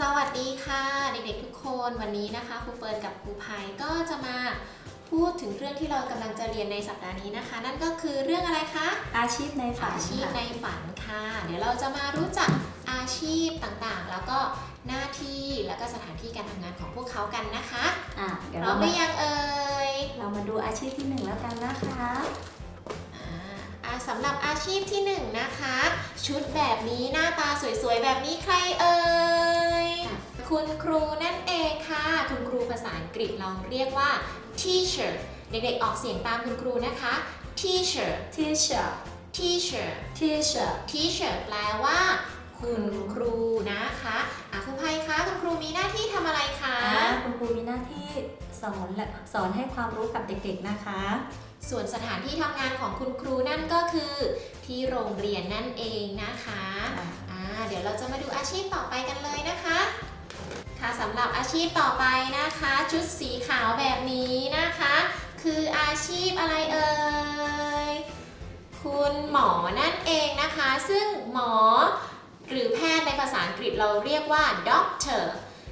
สวัสดีค่ะเด็กๆทุกคนวันนี้นะคะครูเฟิร์นกับครูไพก็จะมาพูดถึงเรื่องที่เรากำลังจะเรียนในสัปดาห์นี้นะคะ นั่นก็คือเรื่องอะไรคะอาชีพในฝันอาชีพค่ะในฝันค่ะ เดี๋ยวเราจะมารู้จักอาชีพต่างๆ แล้วก็หน้าที่แล้วก็สถานที่การทำงานของพวกเขากันนะคะอะเดี๋ยวพร้อเรามหมารือยังเอ่ยเรามาดูอาชีพที่หนึ่งแล้วกันนะคะอ่าอ่าสำหรับอาชีพที่หนึ่งนะคะ ชุดแบบนี้หน้าตาสวยๆแบบนี้ใครเอ่ย ค่ะคุณครูนั่นเองค่ะ คุณครูภาษาอังกฤษเราเรียกว่า teacher เด็กๆออกเสียงตามคุณครูนะคะ teacher teacher teacher teacher teacher แปลว่า คุณครูนะคะอะครูภัยคะคุณครูมีหน้าที่ทำอะไรคะอะคุณครูมีหน้าที่สอนและสอนให้ความรู้กับเด็กๆนะคะ ส่วนสถานที่ทำงานของคุณครูนั่นก็คือ ที่โรงเรียนนั่นเองนะคะอ่าเดี๋ยวเราจะมาดูอาชีพต่อไปกันเลยนะคะค่ะ สำหรับอาชีพต่อไปนะคะ ชุดสีขาวแบบนี้นะคะ คืออาชีพอะไรเอ่ยคุณหมอนั่นเองนะคะ ซึ่งหมอหรือแพทย์ในภาษาอังกฤษเราเรียกว่า doctor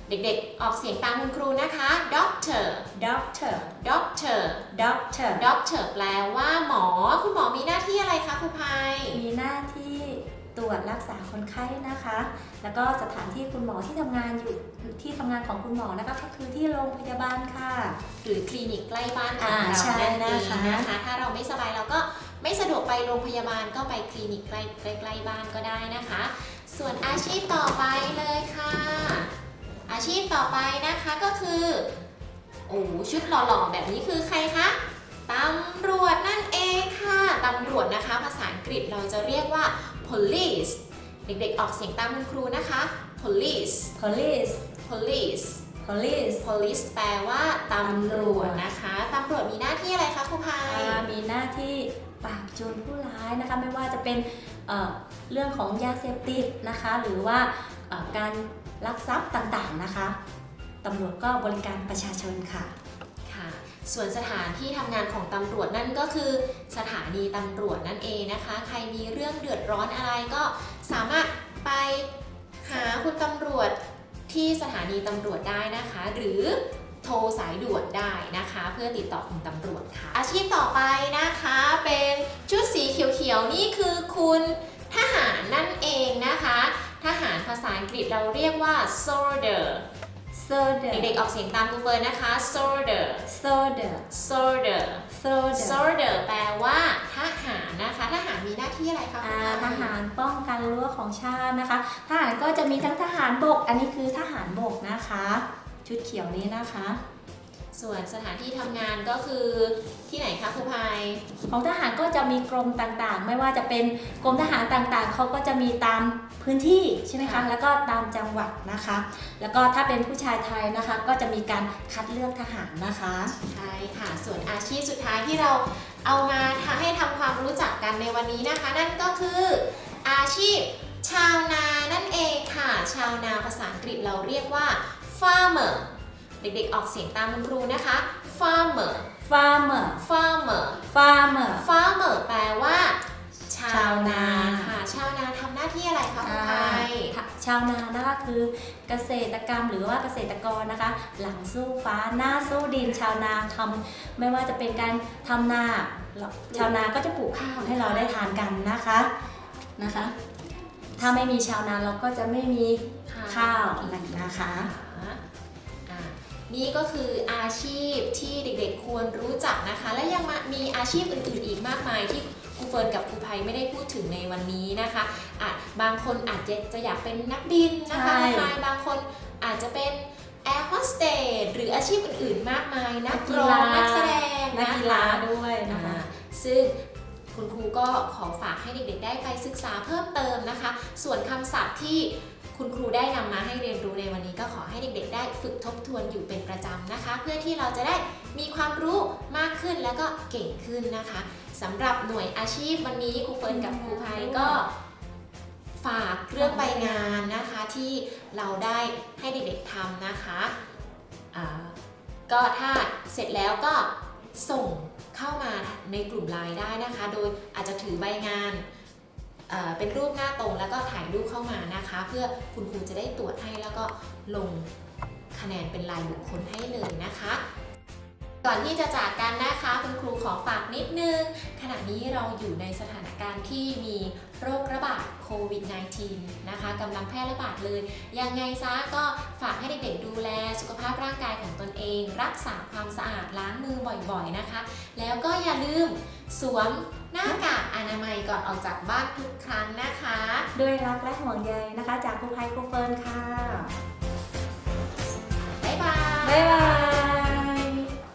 เด็กๆ ออกเสียงตามคุณครูนะคะ doctor doctor doctor doctor doctor แปลว่าหมอ คุณหมอมีหน้าที่อะไรคะครูภัย มีหน้าที่ ตรวจรักษาคนไข้นะคะ แล้วก็สถานที่คุณหมอที่ทำงานอยู่ที่ทำงานของคุณหมอนะคะก็คือที่โรงพยาบาลค่ะ หรือคลินิกใกล้บ้านของอ่าเราใช่นั่นเองนะคะนะคะ ถ้าเราไม่สบายเราก็ไม่สะดวกไปโรงพยาบาลก็ไปคลินิกใกล้ใกล้ๆบ้านก็ได้นะคะ ส่วนอาชีพต่อไปเลยค่ะ อาชีพต่อไปนะคะก็คือโอ้ชุดหล่อๆแบบนี้คือใครคะตำรวจนั่นเองค่ะตำรวจนะคะ ภาษาอังกฤษเราจะเรียกว่า police เด็กๆออกเสียงตามคุณครูนะคะ police police police police police แปลว่าตำรวจนะคะตำรวจมีหน้าที่อะไรคะครูพายอ่ามีหน้าที่ปราบโจรผู้ร้ายนะคะ ไม่ว่าจะเป็นเอ่อเรื่องของยาเสพติดนะคะ หรือว่าเอ่อการลักทรัพย์ต่างๆนะคะตำรวจก็บริการประชาชนค่ะค่ะ ส่วนสถานที่ทำงานของตำรวจนั่นก็คือสถานีตำรวจนั่นเองนะคะ ใครมีเรื่องเดือดร้อนอะไรก็สามารถไปหาคุณตำรวจที่สถานีตำรวจได้นะคะ หรือโทรสายด่วนได้นะคะ เพื่อติดต่อคุณตำรวจค่ะ อาชีพต่อไปนะคะเป็นชุดสีเขียวๆนี่คือคุณทหารนั่นเองนะคะ ทหารภาษาอังกฤษเราเรียกว่า soldier soldier เด็กๆออกเสียงตามครูเฟิร์นนะคะ soldier soldier soldier soldier soldier แปลว่าทหารนะคะทหารมีหน้าที่อะไรคะอ่าคุณทหารป้องกันรั้วของชาตินะคะ ทหารก็จะมีทั้งทหารบก อันนี้คือทหารบกนะคะ ชุดเขียวนี้นะคะ ส่วนสถานที่ทำงานก็คือที่ไหนคะครูภัยของทหารก็จะมีกรมต่างๆ ไม่ว่าจะเป็นกรมทหารต่างๆ เขาก็จะมีตามพื้นที่ใช่ไหมคะ ค่ะ แล้วก็ตามจังหวัดนะคะ แล้วก็ถ้าเป็นผู้ชายไทยนะคะ ก็จะมีการคัดเลือกทหารนะคะ ใช่ค่ะ ส่วนอาชีพสุดท้ายที่เราเอามาให้ทำความรู้จักกันในวันนี้นะคะ นั่นก็คืออาชีพชาวนานั่นเองค่ะ ชาวนาภาษาอังกฤษเราเรียกว่า farmer เด็กๆออกเสียงตามคุณครูนะคะ farmer farmer farmer farmer farmer แปลว่า ชาชาววนานาค่ะ ชาวนาทำหน้าที่อะไรคะคุณไทยอ่าชาวนานะคะคือเกษตรกรรมหรือว่าเกษตรกรนะคะ หลังสู้ฟ้าหน้าสู้ดินชาวนาทำไม่ว่าจะเป็นการทำนาชาวนาก็จะปลูกข้าวให้เราได้ทานกันนะคะนะคะ ถ้าไม่มีชาวนาเราก็จะไม่มีข้าวนะคะอ่า นี่ก็คืออาชีพที่เด็กๆควรรู้จักนะคะ และยังมามีอาชีพอื่นๆอีกมากมายที่ครูเฟิร์นกับครูภัยไม่ได้พูดถึงในวันนี้นะคะอะบางคนอาจจะจะอยากเป็นนักบินนะคะใช่ครูภัยบางคนอาจจะเป็นแอร์โฮสเตสหรืออาชีพอื่นๆ มากมาย นักร้องนักแสดงนักนะกีคะฬาด้วยนะคะอ่าซึ่งคุณครูก็ขอฝากให้เด็กๆ ได้ไปศึกษาเพิ่มเติมนะคะ ส่วนคำศัพท์ที่ คุณครูได้นำมาให้เรียนรู้ในวันนี้ก็ขอให้เด็กๆ ได้ฝึกทบทวนอยู่เป็นประจำนะคะ เพื่อที่เราจะได้มีความรู้มากขึ้นแล้วก็เก่งขึ้นนะคะสำหรับหน่วยอาชีพวันนี้ครูเฟิร์นกับครูไพก็ฝากเรื่องใบงานนะคะที่เราได้ให้เด็กๆทำนะคะก็ถ้าเสร็จแล้วก็ส่งเข้ามาในกลุ่มไลน์ได้นะคะ โดยอาจจะถือใบงาน เป็นรูปหน้าตรงแล้วก็ถ่ายรูปเข้ามานะคะ เพื่อคุณครูจะได้ตรวจให้แล้วก็ลงคะแนนเป็นรายบุคคลให้เลยนะคะ ก่อนที่จะจากกันนะคะคุณครูขอฝากนิดนึง ขณะนี้เราอยู่ในสถานการณ์ที่มีโรคระบาดโควิด -19 นะคะกำลังแพร่ระบาดเลย ยังไงซะก็ฝากให้เด็กๆดูแลสุขภาพร่างกายของตนเอง รักษาความสะอาดล้างมือบ่อยๆนะคะ แล้วก็อย่าลืมสวมหน้ากากอนามัย อนออกจากบ้านทุกครั้งนะคะ ด้วยรักและห่วงใยนะคะ จากครูไพครูเฟิร์นค่ะ บ๊ายบาย บ๊ายบาย